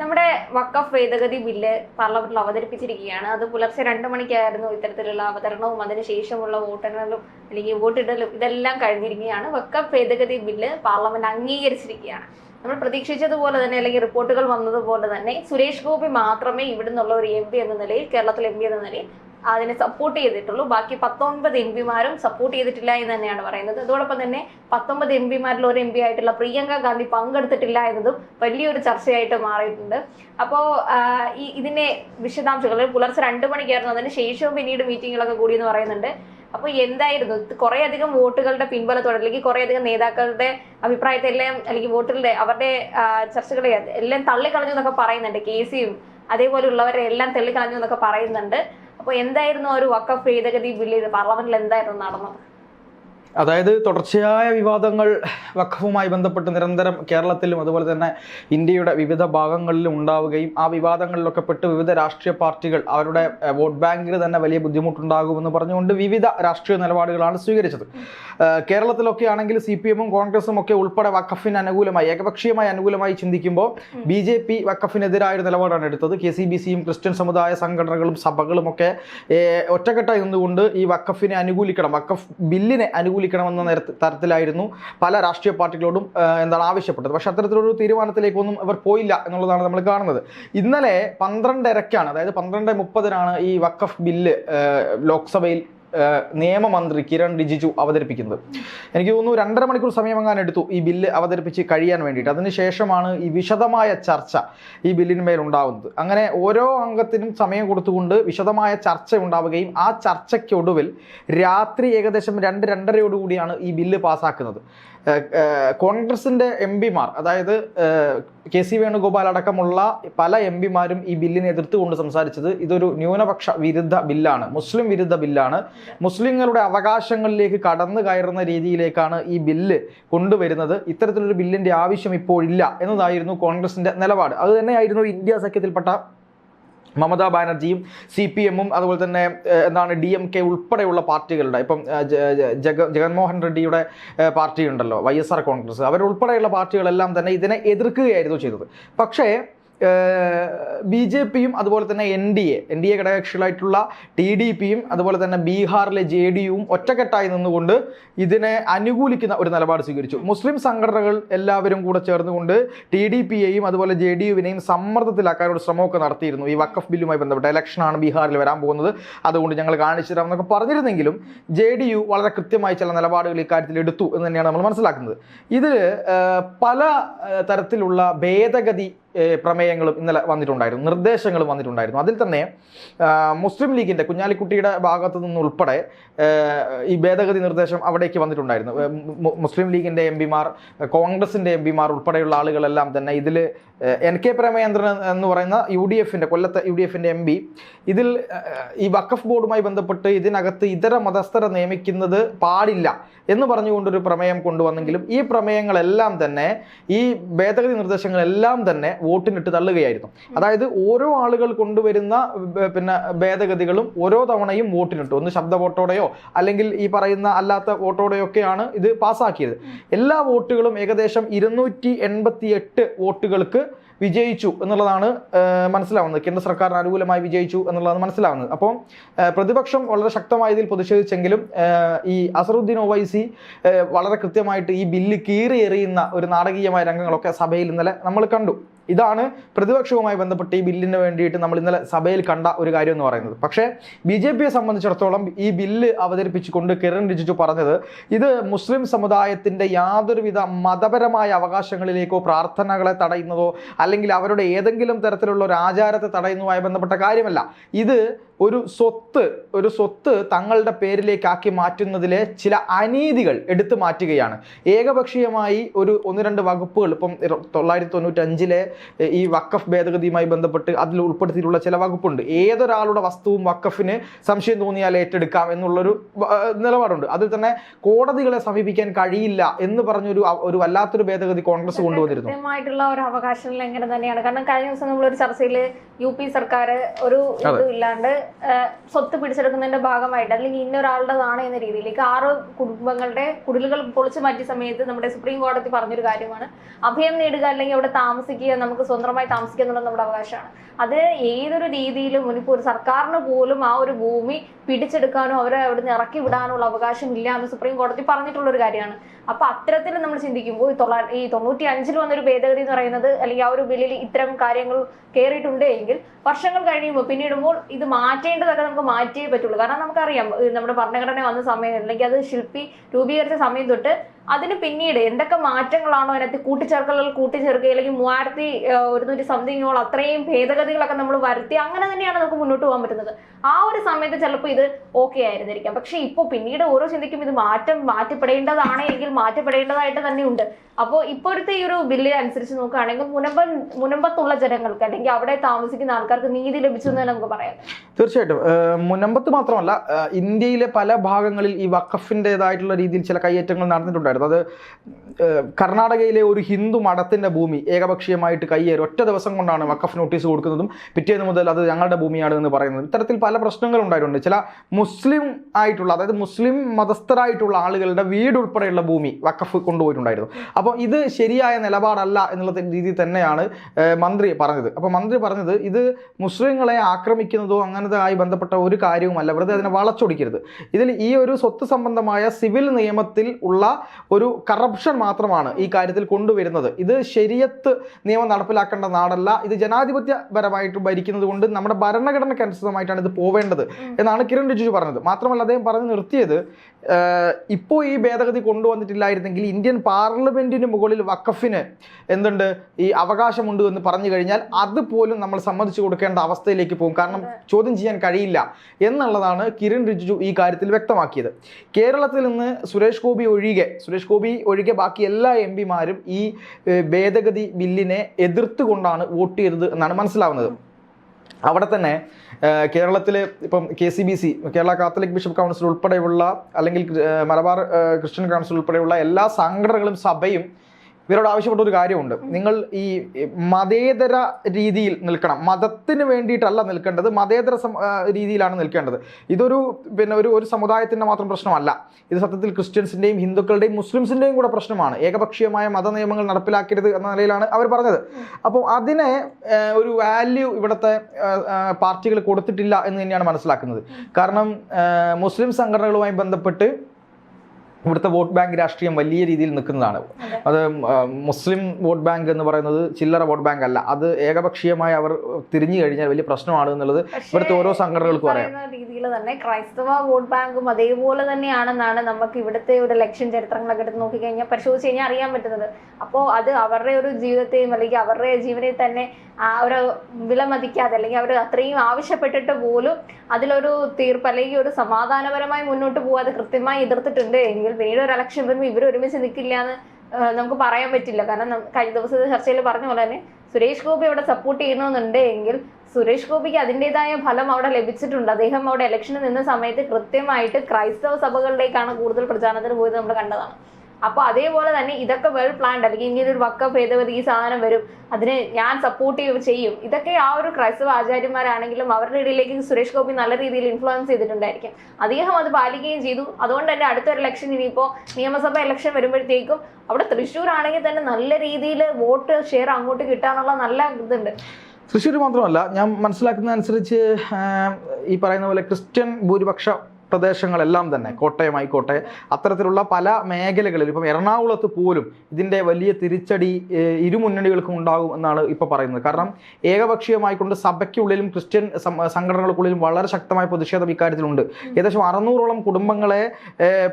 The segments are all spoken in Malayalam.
നമ്മുടെ വക്കഫ് ഭേദഗതി ബില്ല് പാർലമെന്റിൽ അവതരിപ്പിച്ചിരിക്കുകയാണ്. അത് പുലർച്ചെ രണ്ടു മണിക്കായിരുന്നു ഇത്തരത്തിലുള്ള അവതരണവും അതിനുശേഷമുള്ള വോട്ടെണ്ണലും അല്ലെങ്കിൽ വോട്ടിടലും ഇതെല്ലാം കഴിഞ്ഞിരിക്കുകയാണ്. വക്കഫ് ഭേദഗതി ബില്ല് പാർലമെന്റ് അംഗീകരിച്ചിരിക്കുകയാണ്. നമ്മൾ പ്രതീക്ഷിച്ചതുപോലെ തന്നെ അല്ലെങ്കിൽ റിപ്പോർട്ടുകൾ വന്നതുപോലെ തന്നെ സുരേഷ് ഗോപി മാത്രമേ ഇവിടുന്നുള്ള ഒരു എം പി എന്ന നിലയിൽ കേരളത്തിലെ എം പി എന്ന നിലയിൽ അതിനെ സപ്പോർട്ട് ചെയ്തിട്ടുള്ളൂ. ബാക്കി പത്തൊൻപത് എം പിമാരും സപ്പോർട്ട് ചെയ്തിട്ടില്ല എന്ന് തന്നെയാണ് പറയുന്നത്. അതോടൊപ്പം തന്നെ പത്തൊമ്പത് എം പിമാരിൽ ഒരു എം പി ആയിട്ടുള്ള പ്രിയങ്ക ഗാന്ധി പങ്കെടുത്തിട്ടില്ല എന്നതും വലിയൊരു ചർച്ചയായിട്ട് മാറിയിട്ടുണ്ട്. അപ്പോൾ ഈ ഇതിന്റെ വിശദാംശങ്ങൾ പുലർച്ചെ രണ്ട് മണിക്കായിരുന്നു. അതിന് ശേഷവും പിന്നീട് മീറ്റിങ്ങുകളൊക്കെ കൂടി എന്ന് പറയുന്നുണ്ട്. അപ്പൊ എന്തായിരുന്നു? കുറെ അധികം വോട്ടുകളുടെ പിൻബലത്തോടെ അല്ലെങ്കിൽ കുറെ അധികം നേതാക്കളുടെ അഭിപ്രായത്തെ എല്ലാം അല്ലെങ്കിൽ വോട്ടുകളുടെ അവരുടെ ചർച്ചകളെ എല്ലാം തള്ളിക്കളഞ്ഞു എന്നൊക്കെ പറയുന്നുണ്ട്. കെ സിയും അതേപോലെയുള്ളവരെ എല്ലാം തള്ളിക്കളഞ്ഞു എന്നൊക്കെ പറയുന്നുണ്ട്. അപ്പോൾ എന്തായിരുന്നു ഒരു വക്കഫ് ഭേദഗതി ബില്ല് പാർലമെന്റിൽ എന്തായിരുന്നു നടന്നത്? അതായത് തുടർച്ചയായ വിവാദങ്ങൾ വഖഫുമായി ബന്ധപ്പെട്ട് നിരന്തരം കേരളത്തിലും അതുപോലെ തന്നെ ഇന്ത്യയുടെ വിവിധ ഭാഗങ്ങളിലും ഉണ്ടാവുകയും ആ വിവാദങ്ങളിലൊക്കെ പെട്ട് വിവിധ രാഷ്ട്രീയ പാർട്ടികൾ അവരുടെ വോട്ട് ബാങ്കിൽ തന്നെ വലിയ ബുദ്ധിമുട്ടുണ്ടാകുമെന്ന് പറഞ്ഞുകൊണ്ട് വിവിധ രാഷ്ട്രീയ നിലപാടുകളാണ് സ്വീകരിച്ചത്. കേരളത്തിലൊക്കെ ആണെങ്കിൽ സി പി എമ്മും കോൺഗ്രസും ഒക്കെ ഉൾപ്പെടെ വഖഫിന് അനുകൂലമായി ഏകപക്ഷീയമായി അനുകൂലമായി ചിന്തിക്കുമ്പോൾ ബി ജെ പി വഖഫിനെതിരായ ഒരു നിലപാടാണ് എടുത്തത്. കെ സി ബി സിയും ക്രിസ്ത്യൻ സമുദായ സംഘടനകളും സഭകളും ഒക്കെ ഒറ്റക്കെട്ടായി നിന്നുകൊണ്ട് ഈ വഖഫിനെ അനുകൂലിക്കണം വഖഫ് ബില്ലിനെ അനുകൂലിക്കണമെന്ന നേരത്ത് തരത്തിലായിരുന്നു പല രാഷ്ട്രീയ പാർട്ടികളോടും എന്താണ് ആവശ്യപ്പെട്ടത്. പക്ഷെ അത്തരത്തിലൊരു തീരുമാനത്തിലേക്കൊന്നും അവർ പോയില്ല എന്നുള്ളതാണ് നമ്മൾ കാണുന്നത്. ഇന്നലെ പന്ത്രണ്ടരക്കാണ് അതായത് പന്ത്രണ്ട് മുപ്പതിനാണ് ഈ വക്കഫ് ബില്ല് ലോക്സഭയിൽ നിയമമന്ത്രി കിരൺ റിജിജു അവതരിപ്പിക്കുന്നത്. എനിക്ക് തോന്നുന്നു രണ്ടര മണിക്കൂർ സമയം എങ്ങാൻ എടുത്തു ഈ ബില്ല് അവതരിപ്പിച്ച് കഴിയാൻ വേണ്ടിയിട്ട്. അതിനുശേഷമാണ് ഈ വിശദമായ ചർച്ച ഈ ബില്ലിന്മേൽ ഉണ്ടാവുന്നത്. അങ്ങനെ ഓരോ അംഗത്തിനും സമയം കൊടുത്തുകൊണ്ട് വിശദമായ ചർച്ച ഉണ്ടാവുകയും ആ ചർച്ചയ്ക്കൊടുവിൽ രാത്രി ഏകദേശം രണ്ട് രണ്ടരയോടുകൂടിയാണ് ഈ ബില്ല് പാസ്സാക്കുന്നത് കോൺഗ്രസിന്റെ എം പിമാർ അതായത് കെ സി വേണുഗോപാൽ അടക്കമുള്ള പല എം പിമാരും ഈ ബില്ലിനെ എതിർത്തുകൊണ്ട് സംസാരിച്ചത് ഇതൊരു ന്യൂനപക്ഷ വിരുദ്ധ ബില്ലാണ് മുസ്ലിം വിരുദ്ധ ബില്ലാണ്. മുസ്ലിങ്ങളുടെ അവകാശങ്ങളിലേക്ക് കടന്നു കയറുന്ന രീതിയിലേക്കാണ് ഈ ബില്ല് കൊണ്ടുവരുന്നത്. ഇത്തരത്തിലൊരു ബില്ലിന്റെ ആവശ്യം ഇപ്പോഴില്ല എന്നതായിരുന്നു കോൺഗ്രസിന്റെ നിലപാട്. അത് തന്നെയായിരുന്നു ഇന്ത്യ സഖ്യത്തിൽപ്പെട്ട മമതാ ബാനർജിയും സി പി എമ്മും അതുപോലെ തന്നെ എന്താണ് ഡി എം കെ ഉൾപ്പെടെയുള്ള പാർട്ടികളുടെ ഇപ്പം ജഗ ജഗൻമോഹൻ റെഡ്ഡിയുടെ പാർട്ടിയുണ്ടല്ലോ വൈ എസ് ആർ കോൺഗ്രസ് അവരുൾപ്പെടെയുള്ള പാർട്ടികളെല്ലാം തന്നെ ഇതിനെ എതിർക്കുകയായിരുന്നു ചെയ്തത്. പക്ഷേ ബി ജെ പിയും അതുപോലെ തന്നെ N D A N D A ഘടകകക്ഷികളായിട്ടുള്ള T D പിയും അതുപോലെ തന്നെ ബീഹാറിലെ ജെ ഡി യുവും ഒറ്റക്കെട്ടായി നിന്നുകൊണ്ട് ഇതിനെ അനുകൂലിക്കുന്ന ഒരു നിലപാട് സ്വീകരിച്ചു. മുസ്ലിം സംഘടനകൾ എല്ലാവരും കൂടെ ചേർന്നുകൊണ്ട് ടി ഡി പിയെയും അതുപോലെ ജെ ഡി യുവിനെയും സമ്മർദ്ദത്തിലാക്കാനുള്ള ശ്രമമൊക്കെ നടത്തിയിരുന്നു. ഈ വക്കഫ് ബില്ലുമായി ബന്ധപ്പെട്ട ഇലക്ഷനാണ് ബീഹാറിൽ വരാൻ പോകുന്നത്. അതുകൊണ്ട് ഞങ്ങൾ കാണിച്ചു തരാം എന്നൊക്കെ പറഞ്ഞിരുന്നെങ്കിലും ജെ ഡി യു വളരെ കൃത്യമായി ചില നിലപാടുകൾ ഇക്കാര്യത്തിൽ എടുത്തു എന്ന് തന്നെയാണ് നമ്മൾ മനസ്സിലാക്കുന്നത്. ഇതിൽ പല തരത്തിലുള്ള ഭേദഗതി ഏഹ്, പ്രമേയങ്ങളും ഇന്നലെ വന്നിട്ടുണ്ടായിരുന്നു നിർദ്ദേശങ്ങളും വന്നിട്ടുണ്ടായിരുന്നു. അതിൽ തന്നെ മുസ്ലിം ലീഗിന്റെ കുഞ്ഞാലിക്കുട്ടിയുടെ ഭാഗത്തു നിന്നുൾപ്പെടെ ഈ ഭേദഗതി നിർദ്ദേശം അവിടേക്ക് വന്നിട്ടുണ്ടായിരുന്നു. മുസ്ലിം ലീഗിന്റെ എം പിമാർ കോൺഗ്രസിന്റെ എം പിമാർ ഉൾപ്പെടെയുള്ള ആളുകളെല്ലാം തന്നെ ഇതിൽ എൻ കെ പ്രേമചന്ദ്രൻ എന്ന് പറയുന്ന യു ഡി എഫിന്റെ കൊല്ലത്തെ യു ഡി എഫിന്റെ എം പി ഇതിൽ ഈ വഖഫ് ബോർഡുമായി ബന്ധപ്പെട്ട് ഇതിനകത്ത് ഇതര മതസ്ഥരെ നിയമിക്കുന്നത് പാടില്ല എന്ന് പറഞ്ഞുകൊണ്ടൊരു പ്രമേയം കൊണ്ടുവന്നെങ്കിലും ഈ പ്രമേയങ്ങളെല്ലാം തന്നെ ഈ ഭേദഗതി നിർദ്ദേശങ്ങളെല്ലാം തന്നെ വോട്ടിനിട്ട് തള്ളുകയായിരുന്നു. അതായത് ഓരോ ആളുകൾ കൊണ്ടുവരുന്ന പിന്നെ ഭേദഗതികളും ഓരോ തവണയും വോട്ടിനിട്ടു. ഒന്ന് ശബ്ദ വോട്ടോടെയോ അല്ലെങ്കിൽ ഈ പറയുന്ന അല്ലാത്ത വോട്ടോടെയോ ഒക്കെയാണ് ഇത് പാസ്സാക്കിയത്. എല്ലാ വോട്ടുകളും ഏകദേശം ഇരുന്നൂറ്റി എൺപത്തി എട്ട് വോട്ടുകൾക്ക് വിജയിച്ചു എന്നുള്ളതാണ് മനസ്സിലാവുന്നത്. കേന്ദ്ര സർക്കാരിന് അനുകൂലമായി വിജയിച്ചു എന്നുള്ളതാണ് മനസ്സിലാവുന്നത്. അപ്പോൾ പ്രതിപക്ഷം വളരെ ശക്തമായതിൽ പ്രതിഷേധിച്ചെങ്കിലും ഈ അസറുദ്ദീൻ ഒവൈസി വളരെ കൃത്യമായിട്ട് ഈ ബില്ല് കീറി എറിയുന്ന ഒരു നാടകീയമായ രംഗങ്ങളൊക്കെ സഭയിൽ ഇന്നലെ നമ്മൾ കണ്ടു. ഇതാണ് പ്രതിപക്ഷവുമായി ബന്ധപ്പെട്ട് ഈ ബില്ലിന് വേണ്ടിയിട്ട് നമ്മൾ ഇന്നലെ സഭയിൽ കണ്ട ഒരു കാര്യം എന്ന് പറയുന്നത്. പക്ഷേ ബി ജെ പിയെ സംബന്ധിച്ചിടത്തോളം ഈ ബില്ല് അവതരിപ്പിച്ചുകൊണ്ട് കിരൺ റിജിജു പറഞ്ഞത് ഇത് മുസ്ലിം സമുദായത്തിന്റെ യാതൊരുവിധ മതപരമായ അവകാശങ്ങളിലേക്കോ പ്രാർത്ഥനകളെ തടയുന്നതോ അല്ലെങ്കിൽ അവരുടെ ഏതെങ്കിലും തരത്തിലുള്ള ഒരു ആചാരത്തെ തടയുന്നതുമായി ബന്ധപ്പെട്ട കാര്യമല്ല. ഇത് ഒരു സ്വത്ത് ഒരു സ്വത്ത് തങ്ങളുടെ പേരിലേക്കാക്കി മാറ്റുന്നതിലെ ചില അനീതികൾ എടുത്തു മാറ്റുകയാണ്. ഏകപക്ഷീയമായി ഒരു ഒന്ന് രണ്ട് വകുപ്പുകൾ ഇപ്പം തൊള്ളായിരത്തി തൊണ്ണൂറ്റി അഞ്ചിലെ ഈ വക്കഫ് ഭേദഗതിയുമായി ബന്ധപ്പെട്ട് അതിൽ ഉൾപ്പെടുത്തിയിട്ടുള്ള ചില വകുപ്പുണ്ട്. ഏതൊരാളുടെ വസ്തുവും വക്കഫിന് സംശയം തോന്നിയാൽ ഏറ്റെടുക്കാം എന്നുള്ളൊരു നിലപാടുണ്ട്. അതിൽ തന്നെ കോടതികളെ സമീപിക്കാൻ കഴിയില്ല എന്ന് പറഞ്ഞൊരു ഒരു വല്ലാത്തൊരു ഭേദഗതി കോൺഗ്രസ് കൊണ്ടുവന്നിരുന്നു. കൃത്യമായിട്ടുള്ള ഒരു അവകാശം ലംഘനം തന്നെയാണ്? കാരണം കഴിഞ്ഞ ദിവസം നമ്മളൊരു ചർച്ചയിൽ യു പി സർക്കാർ ഒരു ഇതും ഇല്ലാണ്ട് സ്വത്ത് പിടിച്ചെടുക്കുന്നതിന്റെ ഭാഗമായിട്ട് അല്ലെങ്കിൽ ഇന്നൊരാളുടേതാണ് എന്ന രീതിയിലേക്ക് ആറ് കുടുംബങ്ങളുടെ കുടിലുകൾ പൊളിച്ചു മാറ്റിയ സമയത്ത് നമ്മുടെ സുപ്രീം കോടതി പറഞ്ഞൊരു കാര്യമാണ്. അഭയം നേടുക അല്ലെങ്കിൽ അവിടെ താമസിക്കുക നമുക്ക് സ്വന്തമായി താമസിക്കുക എന്നുള്ളത് നമ്മുടെ അവകാശമാണ്. അത് ഏതൊരു രീതിയിലും ഇനിയിപ്പോൾ ഒരു സർക്കാരിന് പോലും ആ ഒരു ഭൂമി പിടിച്ചെടുക്കാനോ അവരെ അവിടുന്ന് ഇറക്കി വിടാനുള്ള അവകാശം ഇല്ല എന്ന് സുപ്രീം കോടതി പറഞ്ഞിട്ടുള്ള ഒരു കാര്യമാണ്. അപ്പൊ അത്തരത്തിൽ നമ്മൾ ചിന്തിക്കുമ്പോൾ ഈ തൊള്ളാ ഈ തൊണ്ണൂറ്റി അഞ്ചിൽ വന്നൊരു ഭേദഗതി എന്ന് പറയുന്നത് അല്ലെങ്കിൽ ആ ഒരു ബില്ലിൽ ഇത്തരം കാര്യങ്ങൾ കയറിയിട്ടുണ്ട് എങ്കിൽ വർഷങ്ങൾ കഴിയുമ്പോൾ പിന്നീടുമ്പോൾ ഇത് മാറ്റേണ്ടതൊക്കെ നമുക്ക് മാറ്റിയേ പറ്റുള്ളൂ. കാരണം നമുക്കറിയാം നമ്മുടെ ഭരണഘടന വന്ന സമയം അല്ലെങ്കിൽ അത് ശില്പി രൂപീകരിച്ച സമയം തൊട്ട് അതിന് പിന്നീട് എന്തൊക്കെ മാറ്റങ്ങളാണോ അതിനകത്ത് കൂട്ടിച്ചേർക്കലുകൾ കൂട്ടിച്ചേർക്കുക അല്ലെങ്കിൽ മൂവായിരത്തി ഒരുന്നൂറ്റി സംതിങ്ങോളം അത്രയും ഭേദഗതികളൊക്കെ നമ്മൾ വരുത്തി അങ്ങനെ തന്നെയാണ് നമുക്ക് മുന്നോട്ട് പോകാൻ പറ്റുന്നത്. ആ ഒരു സമയത്ത് ചിലപ്പോൾ ഇത് ഓക്കെ ആയിരുന്നിരിക്കാം. പക്ഷെ ഇപ്പോൾ പിന്നീട് ഓരോ ചിന്തിക്കും ഇത് മാറ്റം മാറ്റപ്പെടേണ്ടതാണ് എങ്കിൽ മാറ്റപ്പെടേണ്ടതായിട്ട് തന്നെ ഉണ്ട് അപ്പോൾ ഇപ്പോഴത്തെ ഈ ഒരു ബില്ല് അനുസരിച്ച് നോക്കുകയാണെങ്കിൽ മുനമ്പ മുനമ്പത്തുള്ള ജനങ്ങൾക്ക് അല്ലെങ്കിൽ അവിടെ താമസിക്കുന്ന ആൾക്കാർക്ക് നീതി ലഭിച്ചു എന്ന് നമുക്ക് പറയാം. തീർച്ചയായിട്ടും. മുനമ്പത്ത് മാത്രമല്ല ഇന്ത്യയിലെ പല ഭാഗങ്ങളിൽ ഈ വഖഫിന്റെതായിട്ടുള്ള രീതിയിൽ ചില കയ്യേറ്റങ്ങൾ നടന്നിട്ടുണ്ടായിരുന്നു അത് കർണാടകയിലെ ഒരു ഹിന്ദു മഠത്തിന്റെ ഭൂമി ഏകപക്ഷീയമായിട്ട് കയ്യേറി ഒറ്റ ദിവസം കൊണ്ടാണ് വക്കഫ് നോട്ടീസ് കൊടുക്കുന്നതും പിറ്റേന്ന് മുതൽ അത് ഞങ്ങളുടെ ഭൂമിയാണ് എന്ന് പറയുന്നത്. ഇത്തരത്തിൽ പല പ്രശ്നങ്ങളും ഉണ്ടായിട്ടുണ്ട്. ചില മുസ്ലിം ആയിട്ടുള്ള അതായത് മുസ്ലിം മതസ്ഥരായിട്ടുള്ള ആളുകളുടെ വീട് ഉൾപ്പെടെയുള്ള ഭൂമി വക്കഫ് കൊണ്ടുപോയിട്ടുണ്ടായിരുന്നു. അപ്പോൾ ഇത് ശരിയായ നിലപാടല്ല എന്നുള്ള രീതിയിൽ തന്നെയാണ് മന്ത്രി പറഞ്ഞത്. അപ്പോൾ മന്ത്രി പറഞ്ഞത് ഇത് മുസ്ലിങ്ങളെ ആക്രമിക്കുന്നതോ അങ്ങനത്തെ ആയി ബന്ധപ്പെട്ട ഒരു കാര്യവുമല്ല. വെറുതെ അതിനെ വളച്ചൊടിക്കരുത്. ഇതിൽ ഈ ഒരു സ്വത്ത് സംബന്ധമായ സിവിൽ നിയമത്തിൽ ഉള്ള ഒരു കറപ്ഷൻ മാത്രമാണ് ഈ കാര്യത്തിൽ കൊണ്ടുവരുന്നത്. ഇത് ശരിയത്ത് നിയമം നടപ്പിലാക്കേണ്ട നാടല്ല. ഇത് ജനാധിപത്യപരമായിട്ട് ഭരിക്കുന്നത് കൊണ്ട് നമ്മുടെ ഭരണഘടനയ്ക്ക് അനുസൃതമായിട്ടാണ് ഇത് പോവേണ്ടത് എന്നാണ് കിരൺ റിജിജു പറഞ്ഞത്. മാത്രമല്ല അദ്ദേഹം പറഞ്ഞു നിർത്തിയത് ഇപ്പോൾ ഈ ഭേദഗതി കൊണ്ടുവന്നിട്ടില്ലായിരുന്നെങ്കിൽ ഇന്ത്യൻ പാർലമെന്റിന് മുകളിൽ വഖഫിന് എന്തുണ്ട് ഈ അവകാശമുണ്ട് എന്ന് പറഞ്ഞു കഴിഞ്ഞാൽ അതുപോലും നമ്മൾ സമ്മതിച്ചു കൊടുക്കേണ്ട അവസ്ഥയിലേക്ക് പോകും. കാരണം ചോദ്യം ചെയ്യാൻ കഴിയില്ല എന്നുള്ളതാണ് കിരൺ റിജിജു ഈ കാര്യത്തിൽ വ്യക്തമാക്കിയത്. കേരളത്തിൽ നിന്ന് സുരേഷ് ഗോപി ഒഴികെ സുരേഷ് ഗോപി ഒഴികെ ബാക്കി എല്ലാ എം പിമാരും ഈ ഭേദഗതി ബില്ലിനെ എതിർത്തുകൊണ്ടാണ് വോട്ട് ചെയ്തത് എന്നാണ് മനസ്സിലാവുന്നത്. അവിടെ തന്നെ കേരളത്തിലെ ഇപ്പം K C B C Kerala Catholic bishop council ഉൾപ്പെടെയുള്ള അല്ലെങ്കിൽ മലബാർ ക്രിസ്ത്യൻ കൗൺസിൽ ഉൾപ്പെടെയുള്ള എല്ലാ സംഘടനകളും സഭയും ഇവരോട് ആവശ്യപ്പെട്ട ഒരു കാര്യമുണ്ട്. നിങ്ങൾ ഈ മതേതര രീതിയിൽ നിൽക്കണം. മതത്തിന് വേണ്ടിയിട്ടല്ല നിൽക്കേണ്ടത്. മതേതര രീതിയിലാണ് നിൽക്കേണ്ടത്. ഇതൊരു പിന്നെ ഒരു ഒരു സമുദായത്തിന്റെ മാത്രം പ്രശ്നമല്ല. ഇത് സത്യത്തിൽ ക്രിസ്ത്യൻസിന്റെയും ഹിന്ദുക്കളുടെയും മുസ്ലിംസിന്റെയും കൂടെ പ്രശ്നമാണ്. ഏകപക്ഷീയമായ മത നിയമങ്ങൾ നടപ്പിലാക്കരുത് എന്ന നിലയിലാണ് അവർ പറഞ്ഞത്. അപ്പോൾ അതിനെ ഒരു വാല്യൂ ഇവിടുത്തെ പാർട്ടികൾ കൊടുത്തിട്ടില്ല എന്ന് തന്നെയാണ് മനസ്സിലാക്കുന്നത്. കാരണം മുസ്ലിം സംഘടനകളുമായി ബന്ധപ്പെട്ട് ഇവിടുത്തെ വോട്ട് ബാങ്ക് രാഷ്ട്രീയം വലിയ രീതിയിൽ നിൽക്കുന്നതാണ്. അത് മുസ്ലിം വോട്ട് ബാങ്ക് എന്ന് പറയുന്നത് ചില്ലറ വോട്ട് ബാങ്ക് അല്ല. അത് ഏകപക്ഷീയമായി അവർ തിരിഞ്ഞു കഴിഞ്ഞാൽ വലിയ പ്രശ്നമാണ് എന്നുള്ളത് ഇവിടുത്തെ ഓരോ സംഘടനകൾക്കും അറിയാം. രീതിയിൽ തന്നെ ക്രൈസ്തവ വോട്ട് ബാങ്കും അതേപോലെ തന്നെയാണെന്നാണ് നമുക്ക് ഇവിടുത്തെ ഒരു ഇലക്ഷൻ ചരിത്രങ്ങളൊക്കെ എടുത്ത് നോക്കിക്കഴിഞ്ഞാൽ പരിശോധിച്ച് കഴിഞ്ഞാൽ അറിയാൻ പറ്റുന്നത്. അപ്പോൾ അത് അവരുടെ ഒരു ജീവിതത്തെയും അല്ലെങ്കിൽ അവരുടെ ജീവനെ തന്നെ ആ ഒരു വിലമതിക്കാതെ അല്ലെങ്കിൽ അവർ അത്രയും ആവശ്യപ്പെട്ടിട്ട് പോലും അതിലൊരു തീർപ്പ് അല്ലെങ്കിൽ ഒരു സമാധാനപരമായി മുന്നോട്ട് പോകാതെ കൃത്യമായി എതിർത്തിട്ടുണ്ട് എങ്കിൽ പിന്നീട് ഒരു ഇലക്ഷൻ വരുമ്പോൾ ഇവർ ഒരുമിച്ച് നിൽക്കില്ല എന്ന് നമുക്ക് പറയാൻ പറ്റില്ല. കാരണം കഴിഞ്ഞ ദിവസത്തെ ചർച്ചയിൽ പറഞ്ഞ പോലെ തന്നെ സുരേഷ് ഗോപി അവിടെ സപ്പോർട്ട് ചെയ്യണമെന്നുണ്ട് എങ്കിൽ സുരേഷ് ഗോപിക്ക് അതിന്റെതായ ഫലം അവിടെ ലഭിച്ചിട്ടുണ്ട്. അദ്ദേഹം അവിടെ ഇലക്ഷന് നിന്ന സമയത്ത് കൃത്യമായിട്ട് ക്രൈസ്തവ സഭകളിലേക്കാണ് കൂടുതൽ പ്രചാരണത്തിന് പോയത് നമ്മൾ കണ്ടതാണ്. അപ്പോൾ അതേപോലെ തന്നെ ഇതൊക്കെ വെൽ പ്ലാൻഡ് അല്ലെങ്കിൽ ഇന്ത്യയിൽ ഒരു വക്ക ഭേദഗതി ഈ സാധനം വരും അതിന് ഞാൻ സപ്പോർട്ട് ചെയ്യും. ഇതൊക്കെ ആ ഒരു ക്രൈസ്തവ ആചാര്യന്മാരാണെങ്കിലും അവരുടെ ഇടയിലേക്ക് സുരേഷ് ഗോപി നല്ല രീതിയിൽ ഇൻഫ്ലുവൻസ് ചെയ്തിട്ടുണ്ടായിരിക്കും. അദ്ദേഹം അത് പാലിക്കുകയും ചെയ്തു. അതുകൊണ്ട് തന്നെ അടുത്തൊരു ഇലക്ഷൻ ഇനിയിപ്പോ നിയമസഭ ഇലക്ഷൻ വരുമ്പോഴത്തേക്കും അവിടെ തൃശ്ശൂർ ആണെങ്കിൽ തന്നെ നല്ല രീതിയിൽ വോട്ട് ഷെയർ അങ്ങോട്ട് കിട്ടാനുള്ള നല്ല ഇതുണ്ട്. തൃശ്ശൂർ മാത്രമല്ല ഞാൻ മനസ്സിലാക്കുന്ന അനുസരിച്ച് ഈ പറയുന്ന പോലെ ക്രിസ്ത്യൻ ഭൂരിപക്ഷ പ്രദേശങ്ങളെല്ലാം തന്നെ കോട്ടയം ആയിക്കോട്ടെ അത്തരത്തിലുള്ള പല മേഖലകളിൽ ഇപ്പം എറണാകുളത്ത് പോലും ഇതിന്റെ വലിയ തിരിച്ചടി ഇരുമുന്നണികൾക്കും ഇരു ഉണ്ടാകും എന്നാണ് ഇപ്പോൾ പറയുന്നത്. കാരണം ഏകപക്ഷീയമായിക്കൊണ്ട് സഭയ്ക്കുള്ളിലും ക്രിസ്ത്യൻ സംഘടനകൾക്കുള്ളിലും വളരെ ശക്തമായ പ്രതിഷേധം ഇക്കാര്യത്തിലുണ്ട്. ഏകദേശം അറുന്നൂറോളം കുടുംബങ്ങളെ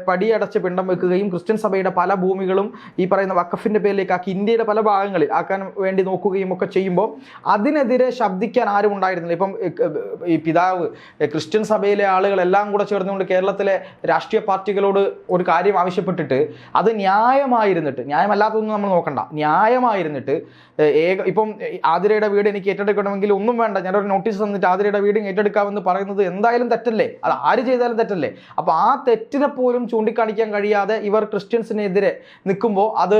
പടിയടച്ച് പിണ്ടം വെക്കുകയും ക്രിസ്ത്യൻ സഭയുടെ പല ഭൂമികളും ഈ പറയുന്ന വക്കഫിന്റെ പേരിലേക്ക് ആക്കി ഇന്ത്യയുടെ പല ഭാഗങ്ങളിൽ ആക്കാൻ വേണ്ടി നോക്കുകയും ഒക്കെ ചെയ്യുമ്പോൾ അതിനെതിരെ ശബ്ദിക്കാൻ ആരും ഉണ്ടായിരുന്നില്ല. ഇപ്പം ഈ പിതാവ് ക്രിസ്ത്യൻ സഭയിലെ ആളുകളെല്ലാം കൂടെ ചേർന്നുകൊണ്ട് കേരളത്തിലെ രാഷ്ട്രീയ പാർട്ടികളോട് ഒരു കാര്യം ആവശ്യപ്പെട്ടിട്ട് അത് ന്യായമായിരുന്നിട്ട് ന്യായമല്ലാത്തതൊന്നും നമ്മൾ നോക്കണ്ട ന്യായമായിരുന്നിട്ട് ഏക ഇപ്പം ആതിരയുടെ വീട് എനിക്ക് ഏറ്റെടുക്കണമെങ്കിൽ ഒന്നും വേണ്ട ഞാനൊരു നോട്ടീസ് തന്നിട്ട് ആതിരയുടെ വീട് ഏറ്റെടുക്കാമെന്ന് പറയുന്നത് എന്തായാലും തെറ്റല്ലേ? അത് ആര് ചെയ്താലും തെറ്റല്ലേ? അപ്പോൾ ആ തെറ്റിനെ പോലും ചൂണ്ടിക്കാണിക്കാൻ കഴിയാതെ ഇവർ ക്രിസ്ത്യൻസിനെതിരെ നിൽക്കുമ്പോൾ അത്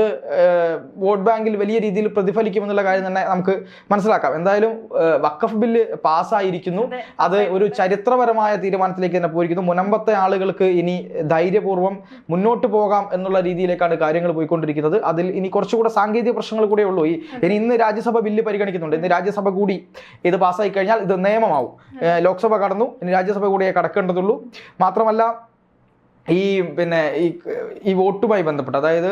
വോട്ട് ബാങ്കിൽ വലിയ രീതിയിൽ പ്രതിഫലിക്കുമെന്നുള്ള കാര്യം തന്നെ നമുക്ക് മനസ്സിലാക്കാം. എന്തായാലും വക്കഫ് ബില്ല് പാസ്സായിരിക്കുന്നു. അത് ഒരു ചരിത്രപരമായ തീരുമാനത്തിലേക്ക് തന്നെ പോയിരിക്കുന്നു. മുനമ്പത്തെ ആളുകൾക്ക് ഇനി ധൈര്യപൂർവം മുന്നോട്ട് പോകാം എന്നുള്ള രീതിയിലേക്കാണ് കാര്യങ്ങൾ പോയിക്കൊണ്ടിരിക്കുന്നത്. അതിൽ ഇനി കുറച്ചുകൂടെ സാങ്കേതിക പ്രശ്നങ്ങൾ കൂടെ ഉള്ളൂ. ഈ ഇനി ഇന്ന് രാജ്യസഭ ബില്ല് പരിഗണിക്കുന്നുണ്ട്. ഇന്ന് രാജ്യസഭ കൂടി ഇത് പാസ്സായി കഴിഞ്ഞാൽ ഇത് നിയമമാവും. ലോക്സഭ കടന്നു. ഇനി രാജ്യസഭ കൂടിയേ കടക്കേണ്ടതുള്ളൂ. മാത്രമല്ല ഈ പിന്നെ ഈ ഈ വോട്ടുമായി ബന്ധപ്പെട്ട് അതായത്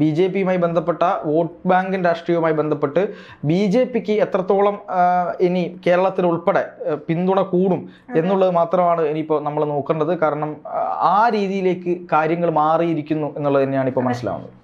ബി ജെ പിയുമായി ബന്ധപ്പെട്ട വോട്ട് ബാങ്കിൻ രാഷ്ട്രീയവുമായി ബന്ധപ്പെട്ട് ബി ജെ പിക്ക് എത്രത്തോളം ഇനി കേരളത്തിൽ ഉൾപ്പെടെ പിന്തുണ കൂടും എന്നുള്ളത് മാത്രമാണ് ഇനിയിപ്പോൾ നമ്മൾ നോക്കേണ്ടത്. കാരണം ആ രീതിയിലേക്ക് കാര്യങ്ങൾ മാറിയിരിക്കുന്നു എന്നുള്ളത് തന്നെയാണ് ഇപ്പോൾ മനസ്സിലാവുന്നത്.